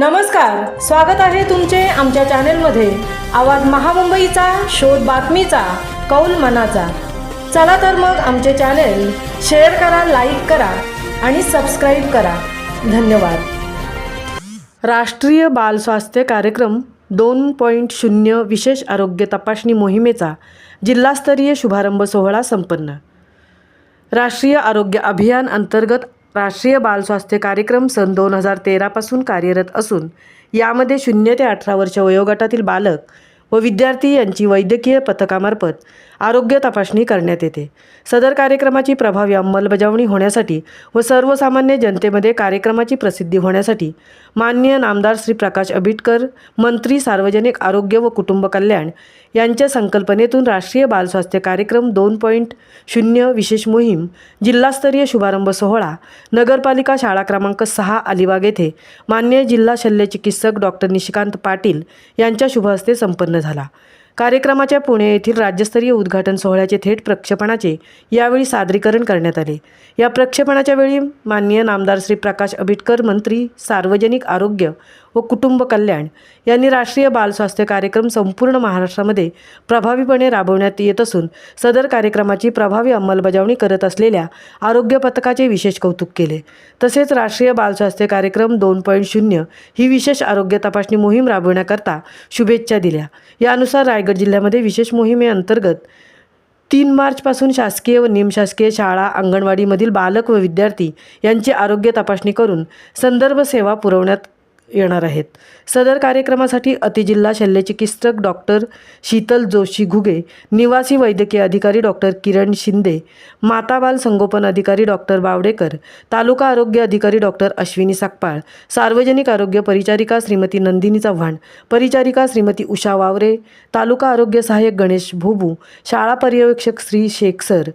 नमस्कार स्वागत आहे तुमचे आमच्या चॅनेलमध्ये. आवाज महामुंबईचा शोध बातमीचा कौल मनाचा. चला तर मग आमचे चॅनेल शेअर करा लाईक करा आणि सबस्क्राईब करा. धन्यवाद. राष्ट्रीय बाल स्वास्थ्य कार्यक्रम दोन पॉईंट शून्य विशेष आरोग्य तपासणी मोहिमेचा जिल्हास्तरीय शुभारंभ सोहळा संपन्न. राष्ट्रीय आरोग्य अभियान अंतर्गत राष्ट्रीय बाल स्वास्थ्य कार्यक्रम सन दोन हजार तेरापासून कार्यरत असून यामध्ये शून्य ते अठरा वर्ष वयोगटातील बालक व विद्यार्थी यांची वैद्यकीय पथकामार्फत आरोग्य तपासणी करण्यात येते. सदर कार्यक्रमाची प्रभावी अंमलबजावणी होण्यासाठी व सर्वसामान्य जनतेमध्ये कार्यक्रमाची प्रसिद्धी होण्यासाठी माननीय नामदार श्री प्रकाश आंबेडकर मंत्री सार्वजनिक आरोग्य व कुटुंब कल्याण यांच्या संकल्पनेतून राष्ट्रीय बाल स्वास्थ्य कार्यक्रम दोन पॉईंट शून्य विशेष मोहीम जिल्हास्तरीय शुभारंभ सोहळा नगरपालिका शाळा क्रमांक सहा अलिबाग येथे मान्य जिल्हा शल्यचिकित्सक डॉक्टर निशिकांत पाटील यांच्या शुभहस्ते संपन्न झाला. कार्यक्रमाच्या पुणे येथील राज्यस्तरीय उद्घाटन सोहळ्याचे थेट प्रक्षेपणाचे यावेळी सादरीकरण करण्यात आले. या प्रक्षेपणाच्या वेळी माननीय नामदार श्री प्रकाश आंबेडकर मंत्री सार्वजनिक आरोग्य व कुटुंब कल्याण यांनी राष्ट्रीय बालस्वास्थ्य कार्यक्रम संपूर्ण महाराष्ट्रामध्ये प्रभावीपणे राबवण्यात येत असून सदर कार्यक्रमाची प्रभावी अंमलबजावणी करत असलेल्या आरोग्य पथकाचे विशेष कौतुक केले. तसेच राष्ट्रीय बालस्वास्थ्य कार्यक्रम दोन पॉईंट शून्य ही विशेष आरोग्य तपासणी मोहीम राबवण्याकरता शुभेच्छा दिल्या. यानुसार रायगड जिल्ह्यामध्ये विशेष मोहिमेअंतर्गत तीन मार्चपासून शासकीय व निमशासकीय शाळा अंगणवाडीमधील बालक व विद्यार्थी यांची आरोग्य तपासणी करून संदर्भ सेवा पुरवण्यात येणार आहेत. सदर कार्यक्रमासाठी अतिजिल्हा शल्यचिकित्सक डॉक्टर शीतल जोशी घुगे निवासी वैद्यकीय अधिकारी डॉक्टर किरण शिंदे माता बाल संगोपन अधिकारी डॉक्टर बावडेकर तालुका आरोग्य अधिकारी डॉक्टर अश्विनी साकपाळ सार्वजनिक आरोग्य परिचारिका श्रीमती नंदिनी चव्हाण परिचारिका श्रीमती उषा वावरे तालुका आरोग्य सहाय्यक गणेश भोबू शाळा पर्यवेक्षक Shri Sheikh sir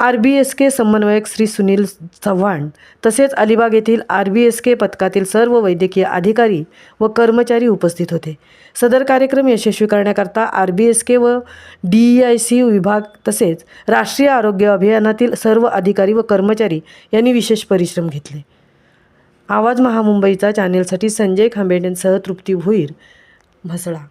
R B S K समन्वयक श्री सुनील चव्हाण तसेच अलिबाग येथील आर बी एस के पथकातील सर्व वैद्यकीय अधिकारी व कर्मचारी उपस्थित होते. सदर कार्यक्रम यशस्वी करण्याकरता आर बी एस के व डी ई आय सी विभाग तसेच राष्ट्रीय आरोग्य अभियानातील सर्व अधिकारी व कर्मचारी यांनी विशेष परिश्रम घेतले. आवाज महामुंबईचा चॅनेलसाठी संजय खांबेडेंसह तृप्ती भोईर म्हसळा.